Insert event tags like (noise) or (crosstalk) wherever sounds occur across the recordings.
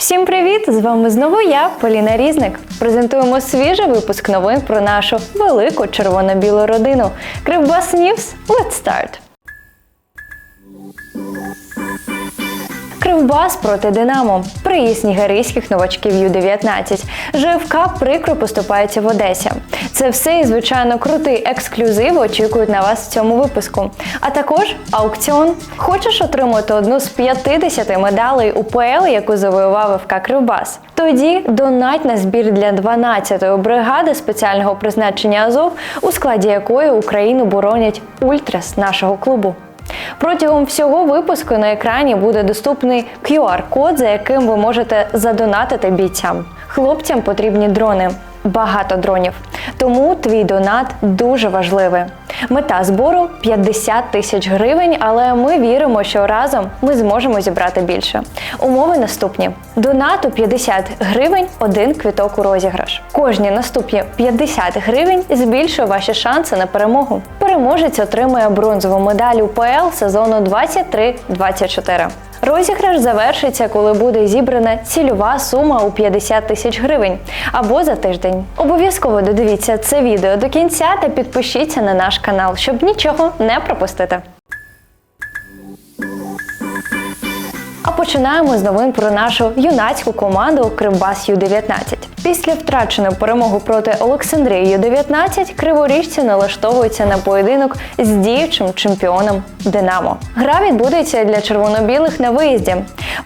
Всім привіт! З вами знову я, Поліна Різник. Презентуємо свіжий випуск новин про нашу велику червоно-білу родину. Кривбас Ньюс. Let's start! Кривбас проти Динамо. Приїзд нігерійських новачків Ю-19. ЖФК прикро поступається в Одесі. Це все і, звичайно, крутий ексклюзив очікують на вас в цьому випуску. А також аукціон. Хочеш отримати одну з 50 медалей УПЛ, яку завоював ФК Кривбас? Тоді донать на збір для 12-ї бригади спеціального призначення Азов, у складі якої Україну боронять ультрас нашого клубу. Протягом всього випуску на екрані буде доступний QR-код, за яким ви можете задонатити бійцям. Хлопцям потрібні дрони. Багато дронів. Тому твій донат дуже важливий. Мета збору 50 тисяч гривень, але ми віримо, що разом ми зможемо зібрати більше. Умови наступні: донату 50 гривень, один квіток у розіграш. Кожні наступні 50 гривень збільшує ваші шанси на перемогу. Переможець отримує бронзову медаль УПЛ сезону 23-24. Розіграш завершиться, коли буде зібрана цільова сума у 50 тисяч гривень або за тиждень. Обов'язково додивіться це відео до кінця та підпишіться на наш канал, щоб нічого не пропустити. Починаємо з новин про нашу юнацьку команду Кривбас Ю-19. Після втраченої перемоги проти Олександрії Ю-19 криворіжці налаштовуються на поєдинок з діючим чемпіоном Динамо. Гра відбудеться для червоно-білих на виїзді.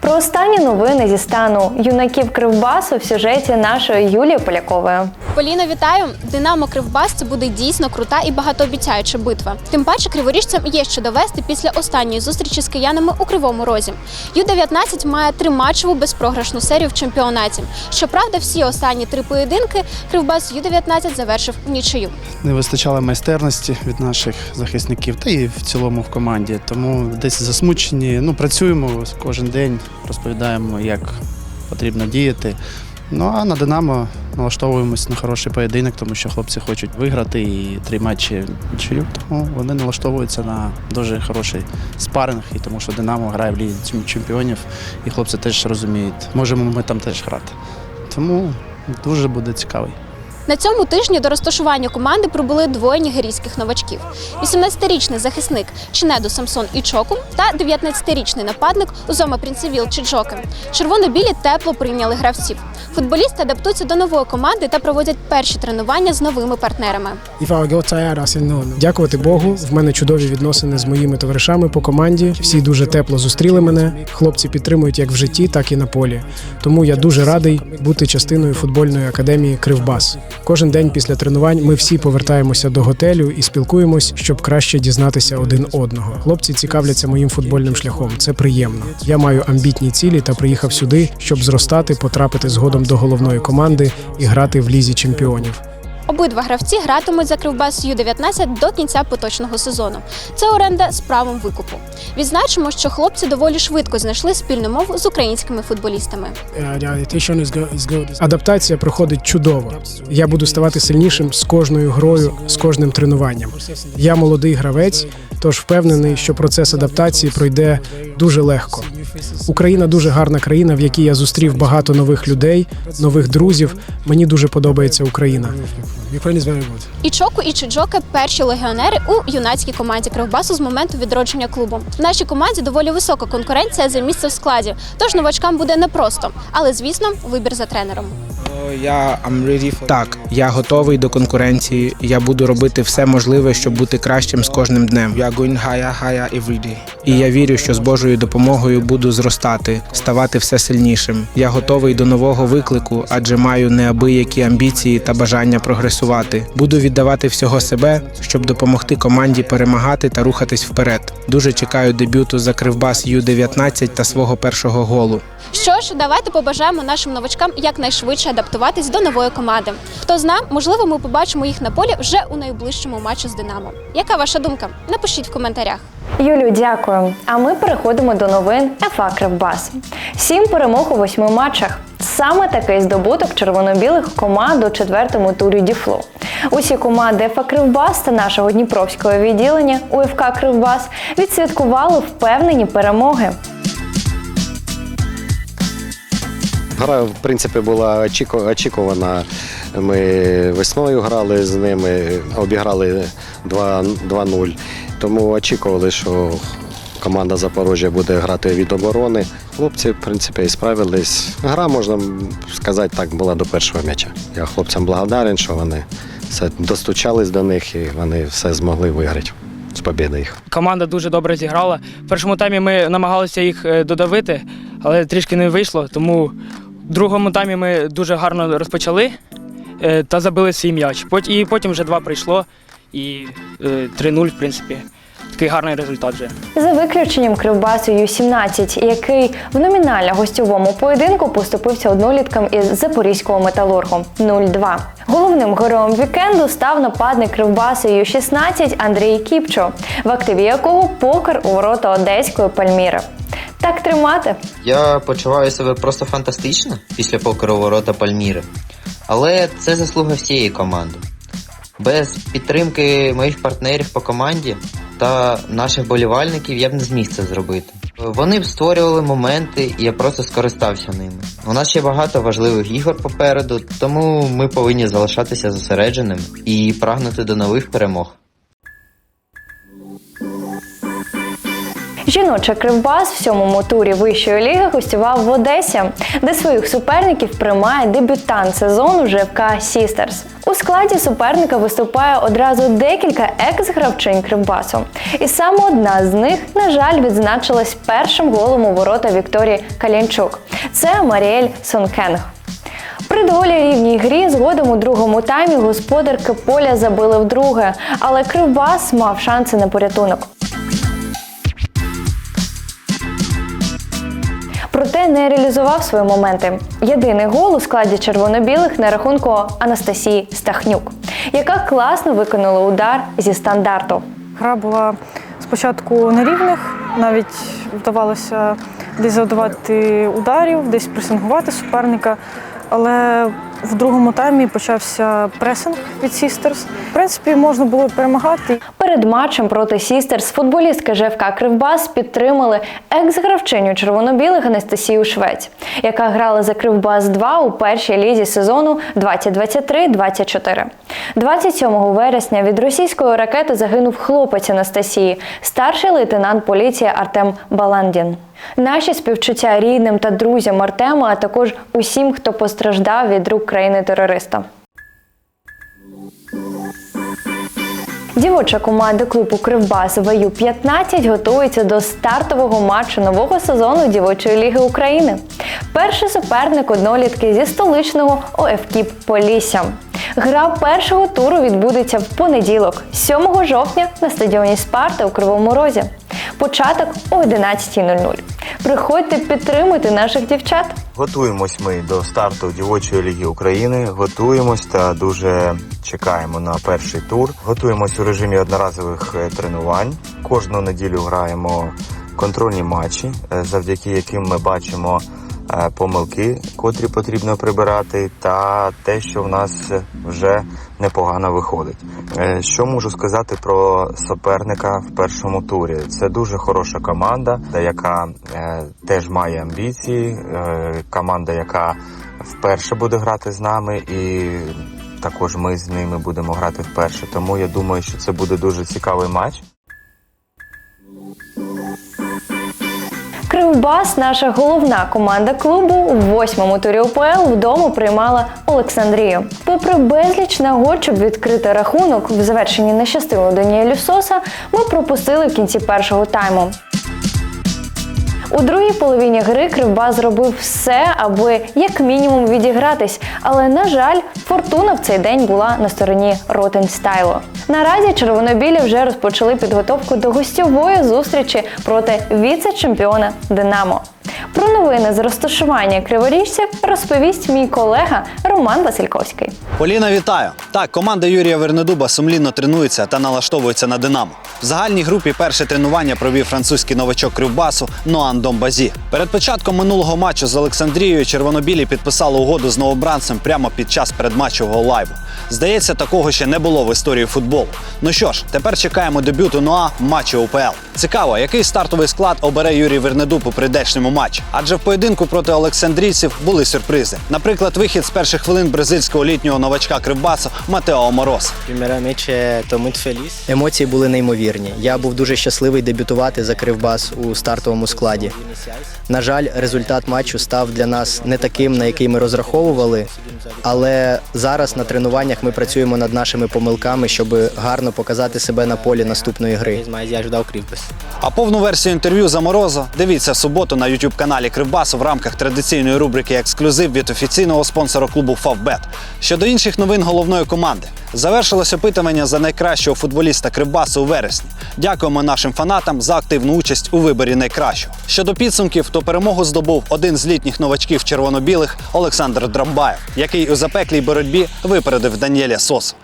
Про останні новини зі стану юнаків Кривбасу в сюжеті нашої Юлії Полякової. Поліна, вітаю! Динамо Кривбас це буде дійсно крута і багатообіцяюча битва. Тим паче криворіжцям є що довести після останньої зустрічі з киянами у Кривому Розі. Ю-19 має триматчеву безпрограшну серію в чемпіонаті. Щоправда, всі останні три поєдинки Кривбас Ю-19 завершив в нічию. не вистачало майстерності від наших захисників, та і в цілому в команді. Тому десь засмучені. Ну, працюємо кожен день, розповідаємо, як потрібно діяти. Ну а на Динамо налаштовуємось на хороший поєдинок, тому що хлопці хочуть виграти і три матчі нічию. Тому вони налаштовуються на дуже хороший спаринг, і тому що Динамо грає в лізі чемпіонів, і хлопці теж розуміють, можемо ми там теж грати. Тому дуже буде цікавий. На цьому тижні до розташування команди прибули двоє нігерійських новачків: 18-річний захисник Чинеду Самсон Ічоку та 19-річний нападник Узома Принцевіл Чиджоке. Червоно-білі тепло прийняли гравців. Футболісти адаптуються до нової команди та проводять перші тренування з новими партнерами. Дякувати Богу. В мене чудові відносини з моїми товаришами по команді. Всі дуже тепло зустріли мене. Хлопці підтримують як в житті, так і на полі. Тому я дуже радий бути частиною футбольної академії Кривбас. Кожен день після тренувань ми всі повертаємося до готелю і спілкуємось, щоб краще дізнатися один одного. Хлопці цікавляться моїм футбольним шляхом. Це приємно. Я маю амбітні цілі та приїхав сюди, щоб зростати, потрапити згодом до головної команди і грати в лізі чемпіонів. Обидва гравці гратимуть за Кривбас Ю-19 до кінця поточного сезону. Це оренда з правом викупу. Відзначимо, що хлопці доволі швидко знайшли спільну мову з українськими футболістами. Good. Адаптація проходить чудово. Я буду ставати сильнішим з кожною грою, з кожним тренуванням. Я молодий гравець, тож впевнений, що процес адаптації пройде дуже легко. Україна дуже гарна країна, в якій я зустрів багато нових людей, нових друзів. Мені дуже подобається Україна. Ukraine is very good. Ічоку і Чуджока перші легіонери у юнацькій команді Кривбасу з моменту відродження клубу. В нашій команді доволі висока конкуренція за місце в складі, тож новачкам буде непросто. Але звісно, вибір за тренером. Так, я готовий до конкуренції. Я буду робити все можливе, щоб бути кращим з кожним днем. І я вірю, що з Божою допомогою буду зростати, ставати все сильнішим. Я готовий до нового виклику, адже маю неабиякі амбіції та бажання прогресувати. Буду віддавати всього себе, щоб допомогти команді перемагати та рухатись вперед. Дуже чекаю дебюту за Кривбас Ю-19 та свого першого голу. Що ж, давайте побажаємо нашим новачкам якнайшвидше адаптуватись до нової команди. Хто зна, можливо, ми побачимо їх на полі вже у найближчому матчі з Динамо. Яка ваша думка? Напишіть в коментарях. Юлю, дякую. А ми переходимо до новин ФА Кривбас. Сім перемог у восьми матчах. Саме такий здобуток червоно-білих команд у четвертому турі Діфло. Усі команди ФА Кривбас та нашого дніпровського відділення УФК Кривбас відсвяткували впевнені перемоги. Гра, в принципі, була очікувана. Ми весною грали з ними, обіграли 2 2-0. Тому очікували, що команда Запоріжжя буде грати від оборони. Хлопці, в принципі, і справились. Гра, можна сказати, так, була до першого м'яча. Я хлопцям благодарен, що вони все достучались до них і вони все змогли виграти з побіди їх. Команда дуже добре зіграла. В першому таймі ми намагалися їх е, додавити, але трішки не вийшло. Тому в другому таймі ми дуже гарно розпочали е, та забили свій м'яч. І потім вже два прийшло, і е, 3-0, в принципі. Такий гарний результат вже. За виключенням Кривбасу Ю-17, який в номінально-гостьовому поєдинку поступився одноліткам із запорізького металургу 0-2. Головним героєм вікенду став нападник Кривбасу Ю-16 Андрій Кіпчо, в активі якого покер у ворота одеської Пальміри. Так тримати. Я почуваю себе просто фантастично після покеру ворота Пальміри. Але це заслуга всієї команди. Без підтримки моїх партнерів по команді та наших болівальників я б не зміг це зробити. Вони б створювали моменти, і я просто скористався ними. У нас ще багато важливих ігор попереду, тому ми повинні залишатися зосередженими і прагнути до нових перемог. Жіноча Кривбас в сьомому турі вищої ліги гостював в Одесі, де своїх суперників приймає дебютант сезону ЖФК Сістерс. У складі суперника виступає одразу декілька екс-гравчинь Кривбасу. І саме одна з них, на жаль, відзначилась першим голом у ворота Вікторії Калянчук. Це Маріель Сонкенг. При доволі рівній грі згодом у другому таймі господарки поля забили вдруге, але Кривбас мав шанси на порятунок. Проте не реалізував свої моменти. Єдиний гол у складі червоно-білих на рахунку Анастасії Стахнюк, яка класно виконала удар зі стандарту. Гра була спочатку на рівних, навіть вдавалося десь завдавати ударів, десь пресингувати суперника. Але в другому таймі почався пресинг від Сістерс. В принципі, можна було перемагати. Перед матчем проти Сістерс футболістки ЖФК Кривбас підтримали екс-гравчиню червоно-білих Анастасію Швець, яка грала за Кривбас 2 у першій лізі сезону 2023-24. 27 вересня від російської ракети загинув хлопець Анастасії, старший лейтенант поліції Артем Баландін. Наші співчуття рідним та друзям Артема, а також усім, хто постраждав від рук країни-терориста. Дівоча команда клубу Кривбас ВЮ 15 готується до стартового матчу нового сезону Дівочої ліги України. Перший суперник однолітки зі столичного ОФК Полісся. Гра першого туру відбудеться в понеділок, 7 жовтня, на стадіоні Спарта у Кривому Розі. Початок о 11.00. Приходьте підтримуйте наших дівчат. Готуємось ми до старту дівочої ліги України. Готуємось та дуже чекаємо на перший тур. Готуємось у режимі одноразових е, тренувань. Кожну неділю граємо контрольні матчі, е, завдяки яким ми бачимо помилки, котрі потрібно прибирати, та те, що в нас вже непогано виходить. Е, Що можу сказати про суперника в першому турі? Це дуже хороша команда, яка е, теж має амбіції. е, Команда, яка вперше буде грати з нами, і також ми з ними будемо грати вперше. Тому я думаю, що це буде дуже цікавий матч. Кривбас, наша головна команда клубу, у восьмому турі УПЛ вдома приймала Олександрію. Попри безліч нагод, щоб відкрити рахунок в завершенні нещастило Даніелю Соса, ми пропустили в кінці першого тайму. У другій половині гри кривба зробив все, аби як мінімум відігратись. Але на жаль, фортуна в цей день була на стороні Ротенстайло. Наразі червонобілі вже розпочали підготовку до гостьової зустрічі проти віце-чемпіона Динамо. Про новини з розташування криворіжців розповість мій колега Роман Васильковський. Поліна, вітаю! Так, команда Юрія Вернедуба сумлінно тренується та налаштовується на Динамо. В загальній групі перше тренування провів французький новачок Кривбасу Ноан Домбазі. Перед початком минулого матчу з Олександрією червонобілі підписали угоду з новобранцем прямо під час передматчевого лайву. Здається, такого ще не було в історії футболу. Ну що ж, тепер чекаємо дебюту Ноа в матчі УПЛ. Цікаво, який стартовий склад обере Юрій Вернедуб у прийдешньому матчі. Адже в поєдинку проти олександрійців були сюрпризи. Наприклад, вихід з перших хвилин бразильського літнього новачка Кривбасу Матео Мороз. Емоції були неймовірні. Я був дуже щасливий дебютувати за Кривбас у стартовому складі. На жаль, результат матчу став для нас не таким, на який ми розраховували. Але зараз на тренуваннях ми працюємо над нашими помилками, щоб гарно показати себе на полі наступної гри. А повну версію інтерв'ю за Мороза дивіться в суботу на youtube каналі Кривбасу в рамках традиційної рубрики Ексклюзив від офіційного спонсора клубу Фавбет. Щодо інших новин головної команди. Завершилось опитування за найкращого футболіста Кривбасу у вересні. Дякуємо нашим фанатам за активну участь у виборі найкращого. Щодо підсумків, то перемогу здобув один з літніх новачків червоно-білих Олександр Драмбаєв, який у запеклій боротьбі випередив Даніеля Сосу.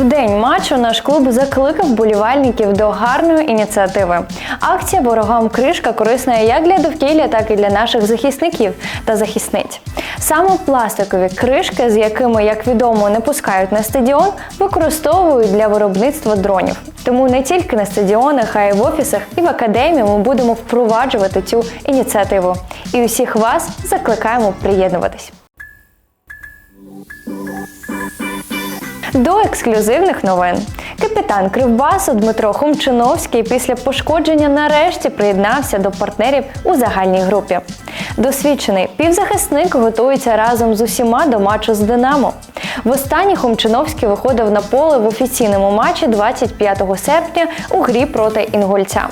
В день матчу наш клуб закликав болівальників до гарної ініціативи. Акція ворогам кришка корисна як для довкілля, так і для наших захисників та захисниць. Саме пластикові кришки, з якими, як відомо, не пускають на стадіон, використовують для виробництва дронів. Тому не тільки на стадіонах, а й в офісах і в академії ми будемо впроваджувати цю ініціативу. І усіх вас закликаємо приєднуватись. До ексклюзивних новин. Капітан Кривбасу Дмитро Хумчиновський після пошкодження нарешті приєднався до партнерів у загальній групі. Досвідчений півзахисник готується разом з усіма до матчу з Динамо. Востаннє Хумчиновський виходив на поле в офіційному матчі 25 серпня у грі проти Інгольця.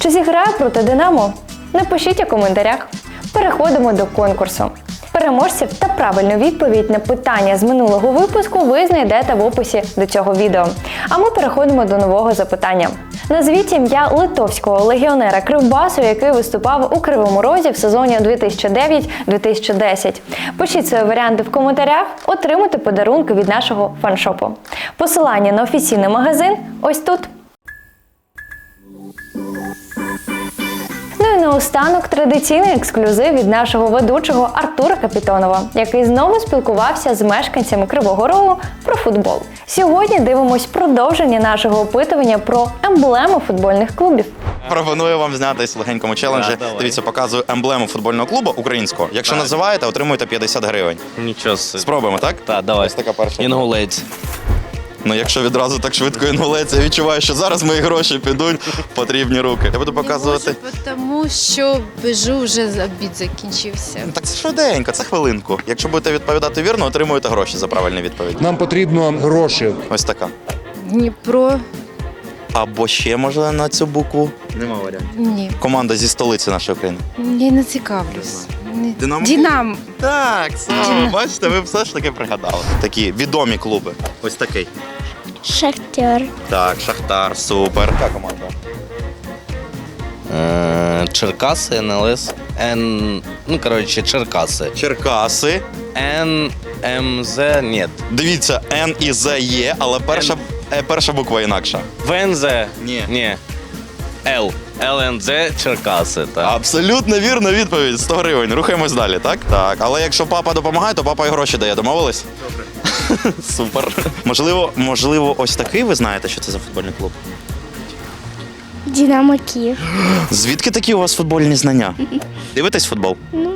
Чи зіграє проти Динамо? Напишіть у коментарях. Переходимо до конкурсу. Переможців та правильну відповідь на питання з минулого випуску ви знайдете в описі до цього відео. А ми переходимо до нового запитання. Назвіть ім'я литовського легіонера Кривбасу, який виступав у Кривому Розі в сезоні 2009-2010. Пишіть свої варіанти в коментарях, отримуйте подарунки від нашого фаншопу. Посилання на офіційний магазин ось тут. Наостанок традиційний ексклюзив від нашого ведучого Артура Капітонова, який знову спілкувався з мешканцями Кривого Рогу про футбол. Сьогодні дивимось продовження нашого опитування про емблеми футбольних клубів. Пропоную вам знятись в легенькому челенджі. Дивіться, показую емблему футбольного клубу українського. Якщо називаєте, отримуєте 50 гривень. Нічого собі. Спробуємо, так? Так, давай. Ось така перша. Інгулець. Ну, якщо відразу так швидко інгулець, я відчуваю, що зараз мої гроші підуть в потрібні руки. Я буду показувати. Тому що бежу вже обід закінчився. Ну, Так це швиденько, це хвилинку. Якщо будете відповідати вірно, отримуєте гроші за правильні відповіді. Нам потрібно гроші. Ось така. Дніпро Або ще може на цю букву. Нема варіантів. ні. Команда зі столиці нашої країни. Я не цікавлюсь. Динамо? Дінам. Так, все, бачите, ви все ж таки пригадали. Такі відомі клуби. Ось такий. Шахтер. Так, Шахтар, супер. Яка команда? Е, Черкаси, НЛС. Н. Ну, коротше, Черкаси. Черкаси. Н. МЗ. Ні. Дивіться, Н і З є, але перша, е, перша буква інакша. ВНЗ. Ні. Ні. Л. ЛНЗ Черкаси. Так. Абсолютно вірна відповідь. 100 гривень. Рухаємось далі, так? Так. Але якщо папа допомагає, то папа і гроші дає. Домовились? Добре. (laughs) Супер. Можливо, можливо, ось такий ви знаєте, що це за футбольний клуб? Динамо Київ. Звідки такі у вас футбольні знання? Дивитесь футбол? Ну,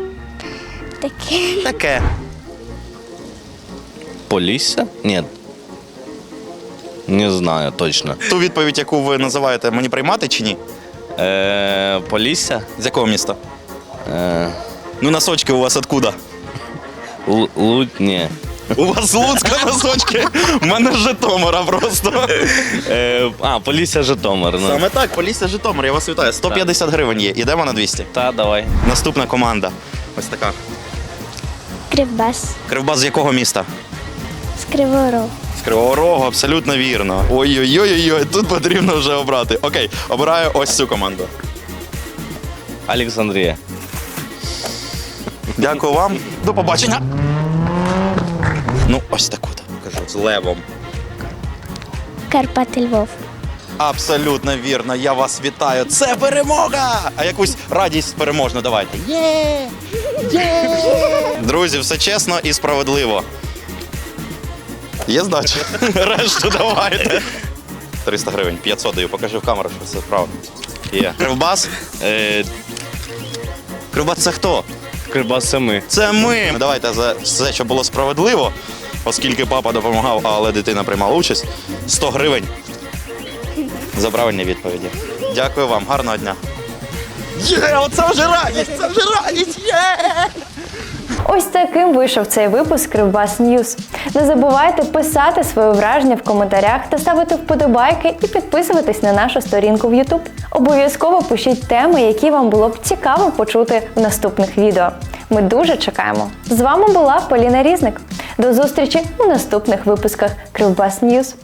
таке. Таке. Полісся? Ні. Не знаю точно. Ту відповідь, яку ви називаєте, мені приймати чи ні? Е, Полісся? З якого міста? Е, Ну, носочки у вас откуда? Л- Луть? Ні. У вас Луцька носочки? У мене з Житомира просто. Е, а, Полісся Житомир. Ну. Саме так, Полісся Житомир, я вас вітаю. 150 гривень є. Ідемо на 200. Та, давай. Наступна команда. Ось така. Кривбас. Кривбас з якого міста? З Кривого Рогу. Кривого Рогу, абсолютно вірно. Ой-ой-ой, тут потрібно вже обрати. Окей, обираю ось цю команду. Олександрія. Дякую вам. До побачення. Ну, ось таку там покажу з левом. Карпати Львов. Абсолютно вірно, я вас вітаю. Це перемога! А якусь радість переможну давайте. Є! Є! Друзі, все чесно і справедливо. Є здача? (laughs) Решту давайте. 300 гривень, 500 даю, покажи в камеру, що це правда. Є. Кривбас. Е... Кривбас це хто? Кривбас це ми. Це ми. Давайте за все, що було справедливо, оскільки папа допомагав, але дитина приймала участь. 100 гривень за правильні відповіді. Дякую вам, гарного дня. Є, оце вже радість, це вже радість! Є! Ось таким вийшов цей випуск Кривбас Ньюз. Не забувайте писати своє враження в коментарях та ставити вподобайки і підписуватись на нашу сторінку в YouTube. Обов'язково пишіть теми, які вам було б цікаво почути в наступних відео. Ми дуже чекаємо. З вами була Поліна Різник. До зустрічі у наступних випусках Кривбас Ньюз.